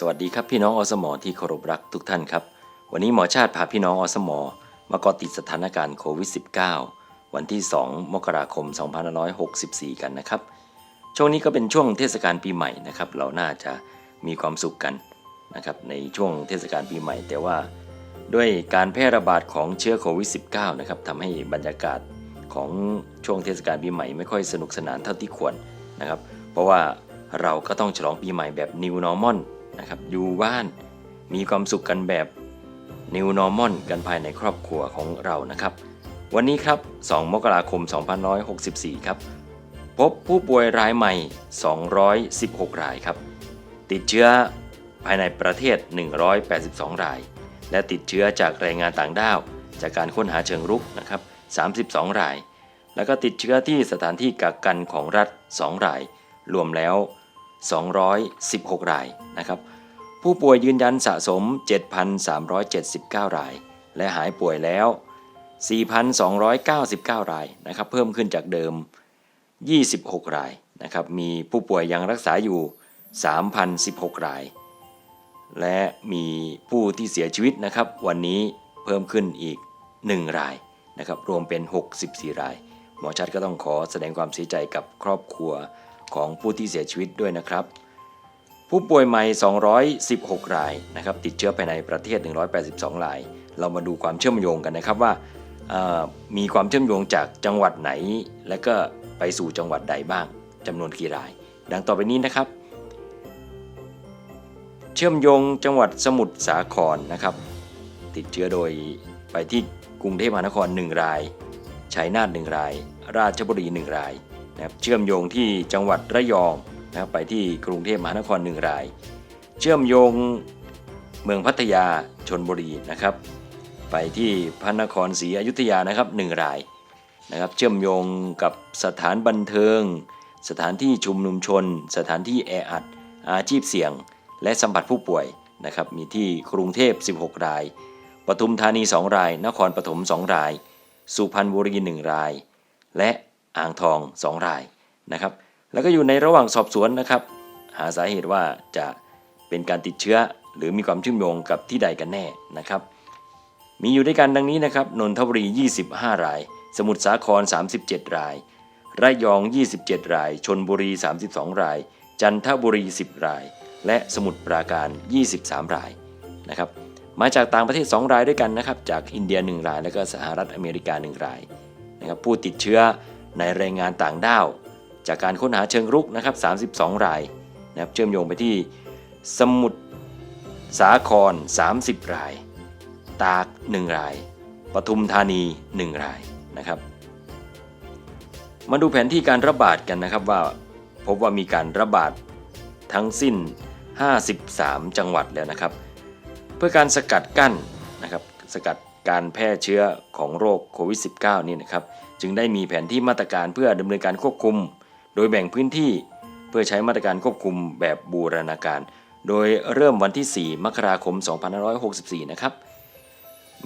สวัสดีครับพี่น้องอสมอที่เคารพรักทุกท่านครับ วันนี้หมอชาติพาพี่น้องอสมอมาเกาะติดสถานการณ์โควิด -19 วันที่ 2 มกราคม 2564 กันนะครับ ช่วงนี้ก็เป็นช่วงเทศกาลปีใหม่นะครับ เราน่าจะมีความสุขกันนะครับในช่วงเทศกาลปีใหม่ แต่ว่าด้วยการแพร่ระบาดของเชื้อโควิด -19 นะครับทำให้บรรยากาศของช่วงเทศกาลปีใหม่ไม่ค่อยสนุกสนานเท่าที่ควรนะครับ เพราะว่าเราก็ต้องฉลองปีใหม่แบบ New Normal นะครับอยู่บ้านมีความสุขกันแบบ New Normal กันภายในครอบครัวของเรานะครับ วันนี้ครับ 2 มกราคม 2564 ครับ พบผู้ป่วยรายใหม่ 216 รายครับ ติดเชื้อภายในประเทศ 182 ราย และติดเชื้อจากแรงงานต่างด้าว จากการค้นหาเชิงรุกนะครับ 32 ราย แล้วก็ติดเชื้อที่สถานที่กักกันของรัฐ 2 ราย รวมแล้ว 216 รายนะครับ ผู้ป่วยยืนยันสะสม 7,379 ราย และหายป่วยแล้ว 4,299 รายนะครับ เพิ่มขึ้นจากเดิม 26 รายนะครับ มีผู้ป่วยยังรักษาอยู่ 3,016 ราย และมีผู้ที่เสียชีวิตนะครับ วันนี้เพิ่มขึ้นอีก 1 รายนะครับ รวมเป็น 64 ราย หมอชัดก็ต้องขอแสดงความเสียใจกับครอบครัว ของผู้ที่เสียชีวิตด้วยนะครับ ผู้ป่วยใหม่ 216 รายนะครับติดเชื้อภายในประเทศ 182 ราย เรามาดูความเชื่อมโยงกันนะครับว่ามีความเชื่อมโยงจากจังหวัดไหน และก็ไปสู่จังหวัดใดบ้างจำนวนกี่ราย ดังต่อไปนี้นะครับ เชื่อมโยงจังหวัดสมุทรสาครนะครับ ติดเชื้อโดยไปที่กรุงเทพมหานคร 1 รายชัยนาท1ราย ราชบุรี 1 ราย นะครับเชื่อมโยงที่จังหวัดระยองนะครับไปที่กรุงเทพมหานคร1ราย เชื่อมโยงเมืองพัทยาชนบุรีนะครับ ไปที่พระนครศรีอยุธยานะครับ1รายนะครับเชื่อมโยงกับสถานบันเทิง สถานที่ชุมนุมชน สถานที่แออัดอาชีพเสี่ยง และสัมผัสผู้ป่วยนะครับมีที่กรุงเทพ 16 ราย ปทุมธานี 2 ราย นครปฐม 2 ราย สุพรรณบุรี 1 ราย และ อ่างทอง 2 รายนะครับ แล้วก็อยู่ในระหว่างสอบสวนนะครับ หาสาเหตุว่าจะเป็นการติดเชื้อหรือมีความเชื่อมโยงกับที่ใดกันแน่นะครับ มีอยู่ด้วยกันดังนี้นะครับนนทบุรี 25 ราย สมุทรสาคร 37 ราย ระยอง 27 ราย ชนบุรี 32 ราย จันทบุรี 10 ราย และสมุทรปราการ 23 รายนะครับ มาจากต่างประเทศ 2 รายด้วยกันนะครับ จากอินเดีย 1 ราย และก็สหรัฐอเมริกา 1 รายนะครับ ผู้ติดเชื้อ ในแรงงานต่างด้าว จากการค้นหาเชิงรุกนะครับ 32 รายนะครับเชื่อมโยงไปที่สมุทรสาคร 30 ราย ตาก 1 ราย ปทุมธานี 1 รายนะครับ มาดูแผนที่การระบาดกันนะครับว่าพบว่ามีการระบาดทั้งสิ้น 53 จังหวัดแล้วนะครับ เพื่อการสกัดกั้นนะครับสกัด การแพร่เชื้อของโรคโควิด -19 นี่นะครับ จึงได้มีแผนที่มาตรการเพื่อดำเนินการควบคุม โดยแบ่งพื้นที่เพื่อใช้มาตรการควบคุมแบบบูรณาการ โดยเริ่มวันที่ 4 มกราคม 2564 นะครับ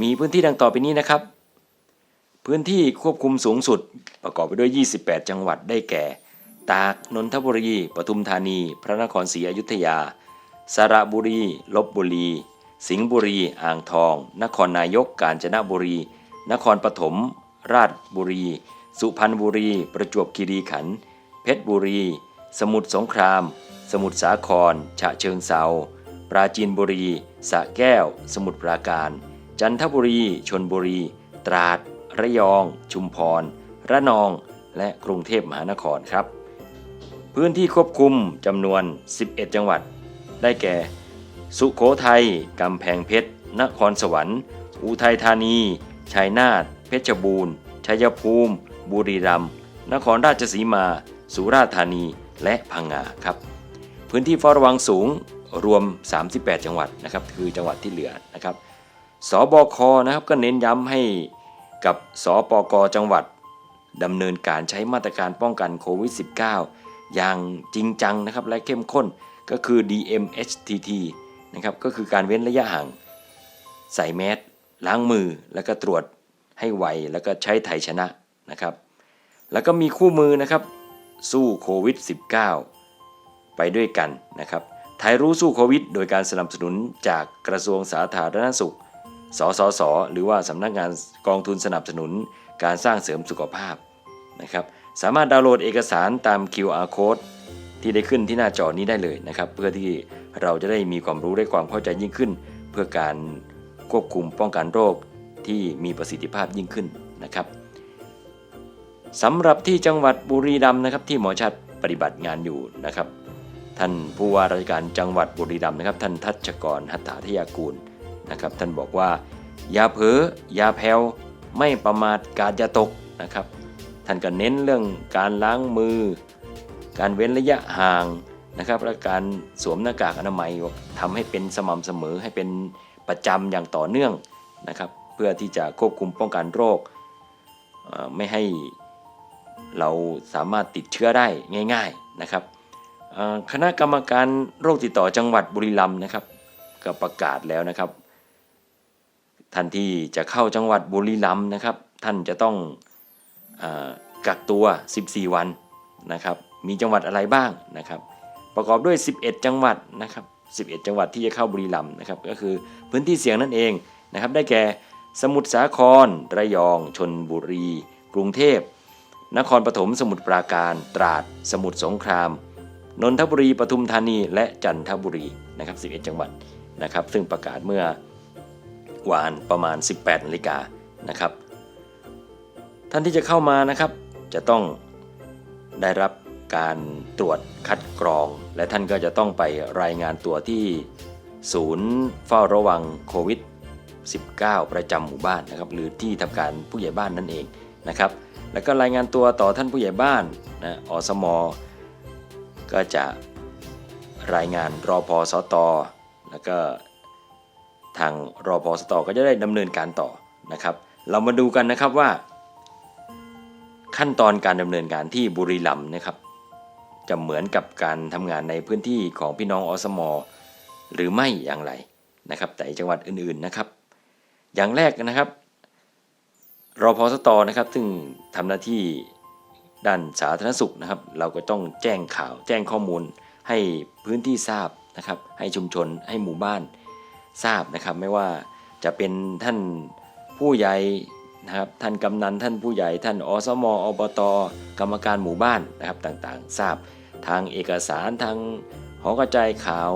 มีพื้นที่ดังต่อไปนี้นะครับ พื้นที่ควบคุมสูงสุดประกอบไปด้วย 28 จังหวัดได้แก่ ตาก นนทบุรี ปทุมธานี พระนครศรีอยุธยา สระบุรี ลบบุรี สิงห์บุรี อ่างทอง นครนายก กาญจนบุรี นครปฐม ราชบุรี สุพรรณบุรี ประจวบคีรีขันธ์ เพชรบุรี สมุทรสงคราม สมุทรสาคร ฉะเชิงเซาปราจีนบุรี สระแก้ว สมุทรปราการ จันทบุรี ชนบุรี ตราด ระยอง ชุมพร ระนอง และกรุงเทพมหานครครับ พื้นที่ควบคุมจำนวน 11 จังหวัด ได้แก่ สุโขทัย กำแพงเพชร นครสวรรค์ อุทัยธานี ชัยนาท เพชรบูรณ์ ชัยภูมิ บุรีรัมย์ นครราชสีมา สุราษฎร์ธานี และพังงาครับ พื้นที่เฝ้าระวังสูงรวม 38 จังหวัดนะครับ คือจังหวัดที่เหลือนะครับ สบค นะครับ ก็เน้นย้ำให้กับสปก จังหวัดดำเนินการใช้มาตรการป้องกันโควิด -19 อย่างจริงจังนะครับ และเข้มข้นก็คือ DMHTT นะครับก็คือการเว้นระยะห่าง ใส่แมสล้างมือแล้วก็ตรวจให้ไวแล้วก็ใช้ไทยชนะนะครับ แล้วก็มีคู่มือนะครับ สู้โควิด -19 ไปด้วยกันนะครับไทยรู้สู้โควิด โดยการสนับสนุนจากกระทรวงสาธารณสุข สสส หรือว่าสำนักงานกองทุนสนับสนุนการสร้างเสริมสุขภาพนะครับ สามารถดาวน์โหลดเอกสารตาม QR code ที่ได้ขึ้นที่หน้าจอนี้ได้เลยนะครับ เพื่อที่เราจะได้มีความรู้ได้ความเข้าใจยิ่งขึ้น เพื่อการควบคุมป้องกันโรคที่มีประสิทธิภาพยิ่งขึ้นนะครับสำหรับที่จังหวัดบุรีรัมย์นะครับ ที่หมอชัดปฏิบัติงานอยู่นะครับ ท่านผู้ว่าราชการจังหวัดบุรีรัมย์นะครับ ท่านทัชกรหัตถาทยากูลนะครับ ท่านบอกว่าอย่าเผลออย่าแผ่วไม่ประมาทกาดอย่าตกนะครับ ท่านก็เน้นเรื่องการล้างมือ การเว้นระยะห่างนะครับและการสวมหน้ากากอนามัยทำให้เป็นสม่ำเสมอให้เป็นประจำอย่างต่อเนื่องนะครับเพื่อที่จะควบคุมป้องกันโรค ไม่ให้เราสามารถติดเชื้อได้ง่ายๆนะครับคณะกรรมการโรคติดต่อจังหวัดบุรีรัมย์นะครับก็ประกาศแล้วนะครับ ท่านที่จะเข้าจังหวัดบุรีรัมย์นะครับ ท่านจะต้องอกักตัว 14 วันนะครับ มีจังหวัดอะไรบ้างนะครับประกอบด้วย 11 จังหวัดนะครับ11 จังหวัดที่จะเข้าบุรีรัมย์นะครับก็คือพื้นที่เสี่ยงนั่นเองนะครับได้แก่สมุทรสาคร ระยอง ชนบุรี กรุงเทพ นครปฐมสมุทรปราการตราด สมุทรสงคราม นนทบุรีปทุมธานีและจันทบุรีนะครับ11 จังหวัดนะครับซึ่งประกาศเมื่อวานประมาณ 18นาฬิกานะครับท่านที่จะเข้ามานะครับจะต้องได้รับ การตรวจคัดกรอง และท่านก็จะต้องไปรายงานตัวที่ศูนย์เฝ้าระวังโควิด 19 ประจำหมู่บ้านนะครับ หรือที่ทำการผู้ใหญ่บ้านนั่นเองนะครับ แล้วก็รายงานตัวต่อท่านผู้ใหญ่บ้านนะอสมก็จะรายงานรอพอสตแล้วก็ทางรอพอสตก็จะได้ดำเนินการต่อนะครับ เรามาดูกันนะครับว่า ขั้นตอนการดำเนินการที่บุรีรัมย์นะครับ จะเหมือนกับการทำงานในพื้นที่ของพี่น้องอสมหรือไม่อย่างไรนะครับ แต่จังหวัดอื่นๆนะครับ อย่างแรกนะครับรอพอสตนะครับ ซึ่งทำหน้าที่ด้านสาธารณสุขนะครับ เราก็ต้องแจ้งข่าวแจ้งข้อมูลให้พื้นที่ทราบนะครับ ให้ชุมชนให้หมู่บ้านทราบนะครับ ไม่ว่าจะเป็นท่านผู้ใหญ่นะครับท่านกำนันท่านผู้ใหญ่ท่านอสมอบต กรรมการหมู่บ้านนะครับต่างๆ ทราบ ทางเอกสารทางหอกระจายข่าว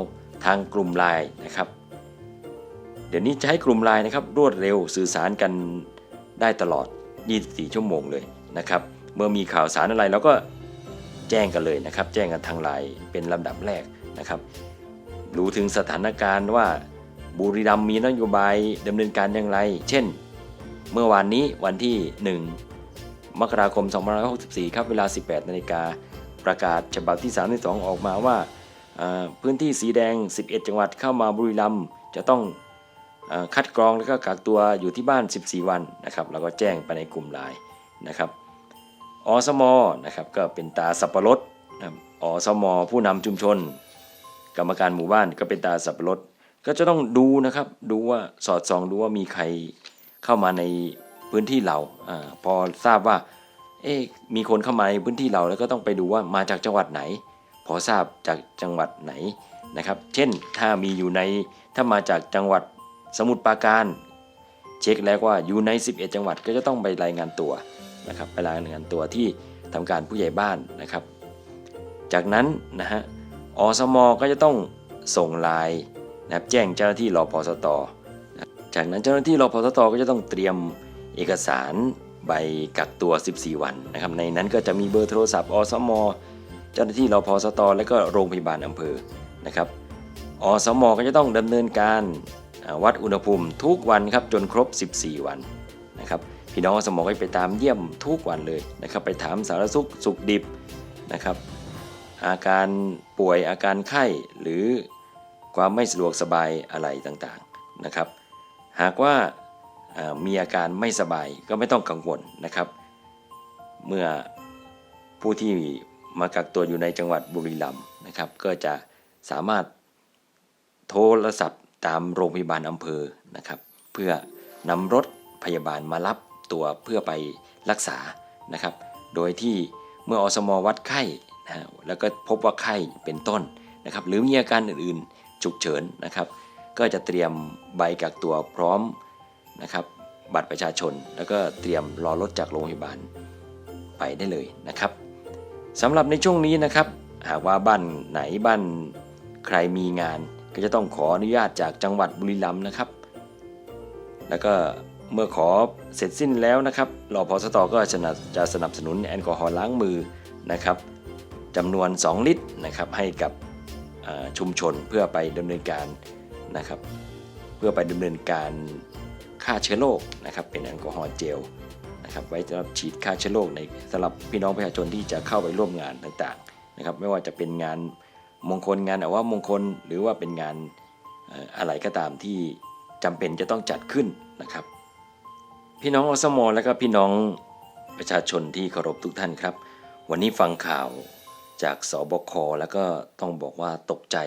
ทางกลุ่มไลน์นะครับ เดี๋ยวนี้ใช้กลุ่มไลน์นะครับรวดเร็วสื่อสารกันได้ตลอด 24 ชั่วโมงเลยนะครับ เมื่อมีข่าวสารอะไรเราก็แจ้งกันเลยนะครับ แจ้งกันทางไลน์เป็นลำดับแรกนะครับ รู้ถึงสถานการณ์ว่าบุรีรัมย์มีนโยบายดำเนินการอย่างไร เช่น เมื่อวานนี้วันที่ 1 มกราคม 2564 ครับเวลา 18 นาฬิกา ประกาศฉบับที่ 32 ออกมาว่าพื้นที่สีแดง 11 จังหวัดเข้ามาบุรีรัมย์จะต้องคัดกรองแล้วก็กักตัวอยู่ที่บ้าน 14 วันนะครับแล้วก็แจ้งไปในกลุ่มไลน์นะครับอสมนะครับก็เป็นตาสับปะรดอสมผู้นำชุมชน กรรมการหมู่บ้านก็เป็นตาสับปะรดก็จะต้องดูนะครับดูว่าสอดส่องดูว่ามีใครเข้ามาในพื้นที่เราอาพอทราบว่า เอ๊ะมีคนเข้ามาในพื้นที่เราแล้วก็ต้องไปดูว่ามาจากจังหวัดไหน พอทราบจากจังหวัดไหนนะครับ เช่นถ้ามีอยู่ในถ้ามาจากจังหวัดสมุทรปราการ เช็คแล้วว่าอยู่ใน 11 จังหวัดก็จะต้องไปรายงานตัวนะครับไปรายงานตัวที่ทำการผู้ใหญ่บ้านนะครับ จากนั้นนะฮะอสมก็จะต้องส่งลน์นะครับแจ้งเจ้าหน้าที่รอพสตนะจากนั้นเจ้าหน้าที่รอพสตก็จะต้องเตรียมเอกสาร ใบกักตัว 14 วันนะครับในนั้นก็จะมีเบอร์โทรศัพท์อสมเจ้าหน้าที่รอพสตและก็โรงพยาบาลอำเภอนะครับอสมก็จะต้องดำเนินการวัดอุณหภูมิทุกวันครับจนครบ 14 วันนะครับพี่น้องอสมก็ไปตามเยี่ยมทุกวันเลยนะครับไปถามสารสุขสุขดิบนะครับอาการป่วยอาการไข้หรือความไม่สะดวกสบายอะไรต่างๆนะครับ หากว่า มีอาการไม่สบายก็ไม่ต้องกังวลนะครับ เมื่อผู้ที่มากักตัวอยู่ในจังหวัดบุรีรัมย์นะครับ ก็จะสามารถโทรศัพท์ตามโรงพยาบาลอำเภอนะครับ เพื่อนำรถพยาบาลมารับตัวเพื่อไปรักษานะครับ โดยที่เมื่ออสมวัดไข้นะฮะแล้วก็พบว่าไข้เป็นต้นนะครับ หรือมีอาการอื่นๆฉุกเฉินนะครับ ก็จะเตรียมใบกักตัวพร้อม นะครับบัตรประชาชน แล้วก็เตรียมรอรถจากโรงพยาบาลไปได้เลยนะครับสำหรับในช่วงนี้นะครับ หากว่าบ้านไหนบ้านใครมีงาน ก็จะต้องขออนุญาตจากจังหวัดบุรีรัมย์นะครับ แล้วก็เมื่อขอเสร็จสิ้นแล้วนะครับรอพอสตอก็จะสนับจะสนับสนุนแอลกอฮอล์ล้างมือนะครับจำนวน 2 ลิตรนะครับให้กับชุมชนเพื่อไปดำเนินการนะครับ เพื่อไปดำเนินการ ฆ่าเชื้อโรคนะครับเป็นแอลกอฮอล์เจลนะครับไว้สำหรับฉีดฆ่าเชื้อโรคในสำหรับพี่น้องประชาชนที่จะเข้าไปร่วมงานต่างๆนะครับไม่ว่าจะเป็นงานมงคลงานอาวามงคล หรือว่าเป็นงานอะไรก็ตามที่จำเป็นจะต้องจัดขึ้นนะครับ พี่น้องอสมอและก็พี่น้องประชาชนที่เคารพทุกท่านครับ วันนี้ฟังข่าวจากสบคแล้วก็ต้องบอกว่าตกใจ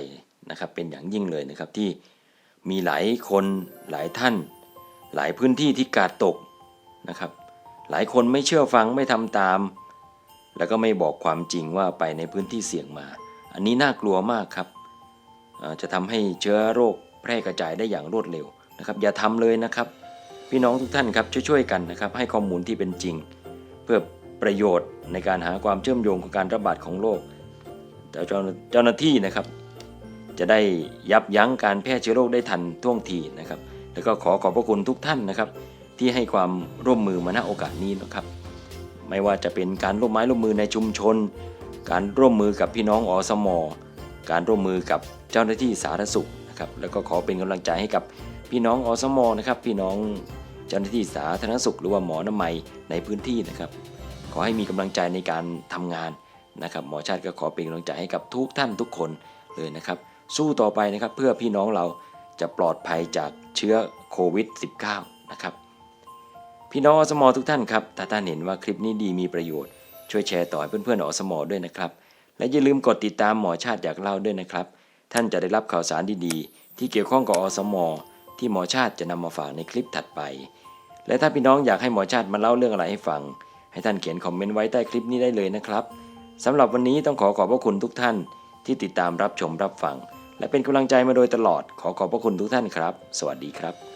นะครับเป็นอย่างยิ่งเลยนะครับที่มีหลายคนหลายท่าน หลายพื้นที่ที่กาดตกนะครับ หลายคนไม่เชื่อฟังไม่ทำตาม แล้วก็ไม่บอกความจริงว่าไปในพื้นที่เสี่ยงมา อันนี้น่ากลัวมากครับ จะทำให้เชื้อโรคแพร่กระจายได้อย่างรวดเร็วนะครับ อย่าทำเลยนะครับ พี่น้องทุกท่านครับช่วยๆกันนะครับ ให้ข้อมูลที่เป็นจริง เพื่อประโยชน์ในการหาความเชื่อมโยงของการระบาดของโรคแต่เจ้าเจ้าหน้าที่นะครับ จะได้ยับยั้งการแพร่เชื้อโรคได้ทันท่วงทีนะครับ แล้วก็ขอขอบพระคุณทุกท่านนะครับ ที่ให้ความร่วมมือมาณโอกาสนี้นะครับ ไม่ว่าจะเป็นการร่วมไม้ร่วมมือในชุมชน การร่วมมือกับพี่น้องอสมการร่วมมือกับเจ้าหน้าที่สาธารณสุขนะครับแล้วก็ขอเป็นกำลังใจให้กับพี่น้องอสมนะครับ พี่น้องเจ้าหน้าที่สาธารณสุข หรือว่าหมอนามัยในพื้นที่นะครับ ขอให้มีกำลังใจในการทำงานนะครับ หมอชาติก็ขอเป็นกำลังใจให้กับทุกท่านทุกคนเลยนะครับ สู้ต่อไปนะครับเพื่อพี่น้องเรา จะปลอดภัยจากเชื้อโควิด -19 นะครับ พี่น้องอสมทุกท่านครับ ถ้าท่านเห็นว่าคลิปนี้ดีมีประโยชน์ ช่วยแชร์ต่อให้เพื่อนๆอสมด้วยนะครับ และอย่าลืมกดติดตามหมอชาติอยากเล่าด้วยนะครับ ท่านจะได้รับข่าวสารดีๆ ที่เกี่ยวข้องกับอสมที่หมอชาติจะนำมาฝากในคลิปถัดไป และถ้าพี่น้องอยากให้หมอชาติมาเล่าเรื่องอะไรให้ฟัง ให้ท่านเขียนคอมเมนต์ไว้ใต้คลิปนี้ได้เลยนะครับสำหรับวันนี้ต้องขอขอบพระคุณทุกท่านที่ติดตามรับชมรับฟัง และเป็นกำลังใจมาโดยตลอดขอขอบพระคุณทุกท่านครับ สวัสดีครับ